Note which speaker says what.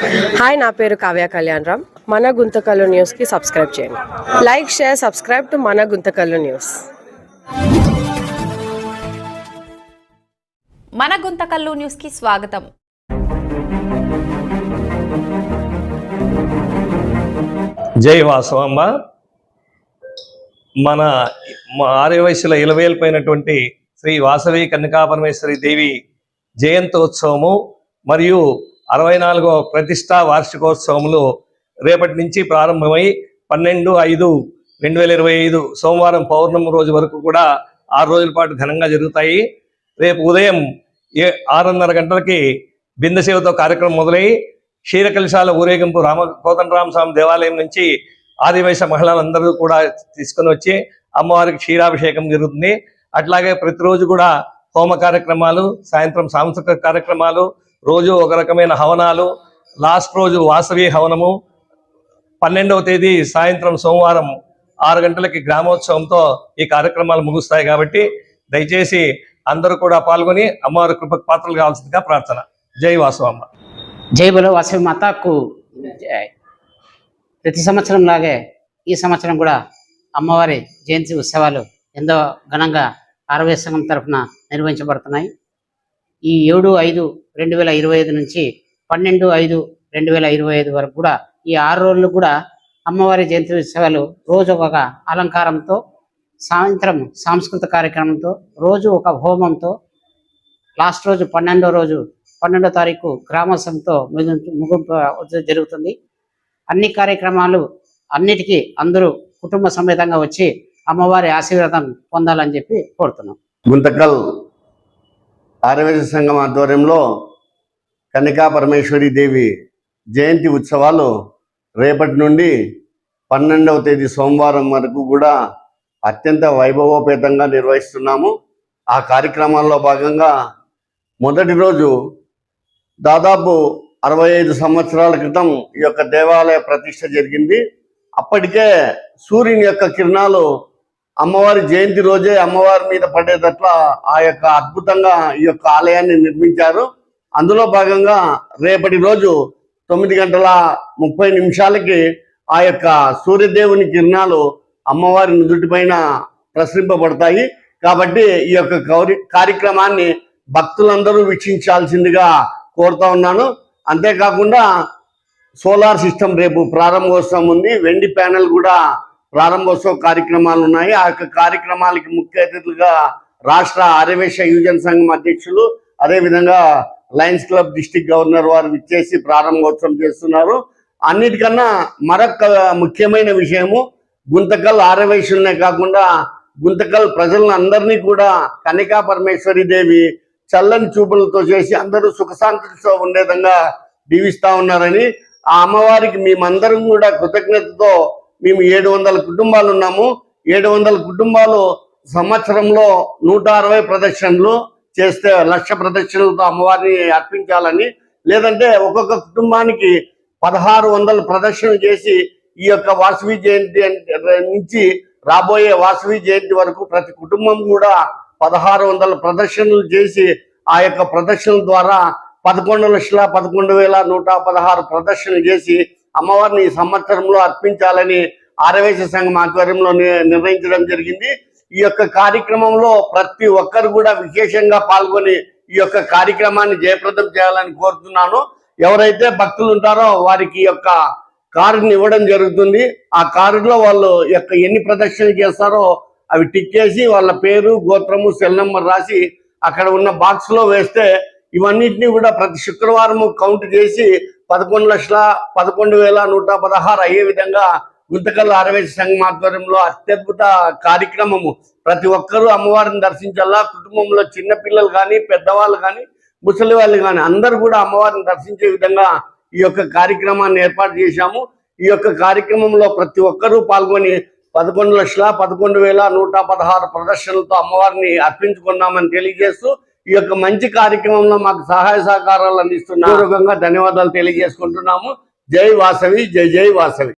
Speaker 1: Hi నా పేరు కావ్య కళ్యాణ్ రామ్. మన గుంతకల్లు న్యూస్కి సబ్స్క్రైబ్ చేయండి. లైక్ షేర్ సబ్స్క్రైబ్ టు మన గుంతకల్లు న్యూస్.
Speaker 2: మన గుంతకల్లు న్యూస్కి స్వాగతం.
Speaker 3: జై వాసవమ్మ. మన మా ఆర్య వయసుల ఇలవేల్పోయినటువంటి శ్రీ వాసవి కన్యకాపరమేశ్వరి దేవి జయంతోత్సవము మరియు అరవై నాలుగో ప్రతిష్టా వార్షికోత్సవములు రేపటి నుంచి ప్రారంభమై పన్నెండు ఐదు రెండు వేల ఇరవై ఐదు సోమవారం పౌర్ణమి రోజు వరకు కూడా ఆరు రోజుల పాటు ఘనంగా జరుగుతాయి. రేపు ఉదయం ఏ ఆరున్నర గంటలకి బిందసేవతో కార్యక్రమం మొదలై క్షీరకలశాల ఊరేగింపు రామ కోదండరామ స్వామి దేవాలయం నుంచి ఆదివైశ్య మహిళలందరూ కూడా తీసుకొని వచ్చి అమ్మవారికి క్షీరాభిషేకం జరుగుతుంది. అట్లాగే ప్రతిరోజు కూడా హోమ కార్యక్రమాలు సాయంత్రం సాంస్కృతిక కార్యక్రమాలు రోజు ఒక రకమైన హవనాలు. లాస్ట్ రోజు వాసవి హవనము. పన్నెండవ తేదీ సాయంత్రం సోమవారం ఆరు గంటలకి గ్రామోత్సవంతో ఈ కార్యక్రమాలు ముగుస్తాయి కాబట్టి దయచేసి అందరూ కూడా పాల్గొని అమ్మవారి కృపకు పాత్రలు కావాల్సిందిగా ప్రార్థన. జై వాసవమ్మ.
Speaker 4: జై బలో వాసవి మాతకు. ప్రతి సంవత్సరం లాగే ఈ సంవత్సరం కూడా అమ్మవారి జయంతి ఉత్సవాలు ఎంతో ఘనంగా ఆరవై సంఘం తరఫున నిర్వహించబడుతున్నాయి. ఈ ఏడు ఐదు రెండు వేల ఇరవై ఐదు నుంచి పన్నెండు ఐదు రెండు వేల ఇరవై ఐదు వరకు కూడా ఈ ఆరు రోజులు కూడా అమ్మవారి జయంతి ఉత్సవాలు రోజు ఒక అలంకారంతో సాయంత్రం సాంస్కృతిక కార్యక్రమంతో రోజు ఒక హోమంతో లాస్ట్ రోజు పన్నెండో రోజు పన్నెండో తారీఖు గ్రామోత్సవంతో ముగింపు ముగింపు జరుగుతుంది. అన్ని కార్యక్రమాలు అన్నిటికీ అందరూ కుటుంబ సమేతంగా వచ్చి అమ్మవారి ఆశీర్వాదం పొందాలని చెప్పి కోరుతున్నాం.
Speaker 5: గుంతకల్ ఆరవేశ సంఘం ఆధ్వర్యంలో కన్నికా పరమేశ్వరి దేవి జయంతి ఉత్సవాలు రేపటి నుండి పన్నెండవ తేదీ సోమవారం వరకు కూడా అత్యంత వైభవోపేతంగా నిర్వహిస్తున్నాము. ఆ కార్యక్రమాల్లో భాగంగా మొదటి రోజు దాదాపు అరవై ఐదు సంవత్సరాల క్రితం ఈ యొక్క దేవాలయ ప్రతిష్ట జరిగింది. అప్పటికే సూర్యుని యొక్క కిరణాలు అమ్మవారి జయంతి రోజే అమ్మవారి మీద పడేటట్ల ఆ యొక్క అద్భుతంగా ఈ యొక్క ఆలయాన్ని నిర్మించారు. అందులో భాగంగా రేపటి రోజు తొమ్మిది గంటల ముప్పై నిమిషాలకి ఆ యొక్క సూర్యదేవుని కిరణాలు అమ్మవారి నుదుటిపైన ప్రసరింపబడతాయి. కాబట్టి ఈ యొక్క కౌరి కార్యక్రమాన్ని భక్తులందరూ వీక్షించాల్సిందిగా కోరుతా ఉన్నాను. అంతేకాకుండా సోలార్ సిస్టమ్ రేపు ప్రారంభోత్సవం ఉంది. వెండి ప్యానెల్ కూడా ప్రారంభోత్సవ కార్యక్రమాలు ఉన్నాయి. ఆ యొక్క కార్యక్రమాలకి ముఖ్య అతిథులుగా రాష్ట్ర ఆర్యవేశ యువజన సంఘం అధ్యక్షులు అదేవిధంగా లయన్స్ క్లబ్ డిస్టిక్ గవర్నర్ వారు విచ్చేసి ప్రారంభోత్సవం చేస్తున్నారు. అన్నిటికన్నా మరొక ముఖ్యమైన విషయము గుంతకల్ ఆర్యవేశులనే కాకుండా గుంతకల్ ప్రజలను అందరినీ కూడా కనికా పరమేశ్వరి దేవి చల్లని చూపులతో చేసి అందరూ సుఖశాంతితో ఉండే విధంగా దీవిస్తా ఉన్నారని ఆ అమ్మవారికి మేమందరం కూడా కృతజ్ఞతతో మేము ఏడు వందల కుటుంబాలు ఉన్నాము. ఏడు వందల కుటుంబాలు సంవత్సరంలో నూట అరవై ప్రదక్షిణలు చేస్తే లక్ష ప్రదక్షిణలతో అమ్మవారిని అర్పించాలని లేదంటే ఒక్కొక్క కుటుంబానికి పదహారు వందల ప్రదక్షిణ చేసి ఈ యొక్క వాసవి జయంతి నుంచి రాబోయే వాసవి జయంతి వరకు ప్రతి కుటుంబం కూడా పదహారు వందల ప్రదర్శనలు చేసి ఆ యొక్క ప్రదర్శనల ద్వారా పదకొండు లక్షల పదకొండు వేల నూట పదహారు ప్రదర్శనలు చేసి అమ్మవారిని ఈ సంవత్సరంలో అర్పించాలని ఆరవేశ సంఘం ఆధ్వర్యంలో నిర్ణయించడం జరిగింది. ఈ యొక్క కార్యక్రమంలో ప్రతి ఒక్కరు కూడా విశేషంగా పాల్గొని ఈ యొక్క కార్యక్రమాన్ని జయప్రదం చేయాలని కోరుతున్నాను. ఎవరైతే భక్తులు ఉంటారో వారికి యొక్క కారుని ఇవ్వడం జరుగుతుంది. ఆ కారులో వాళ్ళు యొక్క ఎన్ని ప్రదక్షిణలు చేస్తారో అవి టిక్ చేసి వాళ్ళ పేరు గోత్రము సెల్ నెంబర్ రాసి అక్కడ ఉన్న బాక్స్లో వేస్తే ఇవన్నిటిని కూడా ప్రతి శుక్రవారం కౌంట్ చేసి పదకొండు లక్షల పదకొండు వేల నూట పదహారు అయ్యే విధంగా గుంతకల్ ఆరవేసి సంఘం ఆధ్వర్యంలో అత్యద్భుత కార్యక్రమము. ప్రతి ఒక్కరూ అమ్మవారిని దర్శించాలా? కుటుంబంలో చిన్నపిల్లలు కానీ పెద్దవాళ్ళు కానీ ముసలి వాళ్ళు కానీ అందరూ కూడా అమ్మవారిని దర్శించే విధంగా ఈ యొక్క కార్యక్రమాన్ని ఏర్పాటు చేశాము. ఈ యొక్క కార్యక్రమంలో ప్రతి ఒక్కరూ పాల్గొని పదకొండు లక్షల పదకొండు వేల నూట పదహారు ప్రదర్శనలతో అమ్మవారిని అర్పించుకున్నామని తెలియజేస్తూ ఈ యొక్క మంచి కార్యక్రమంలో మాకు సహాయ సహకారాలు అందిస్తున్న ధన్యవాదాలు తెలియజేసుకుంటున్నాము. జై వాసవి జై జై వాసవి.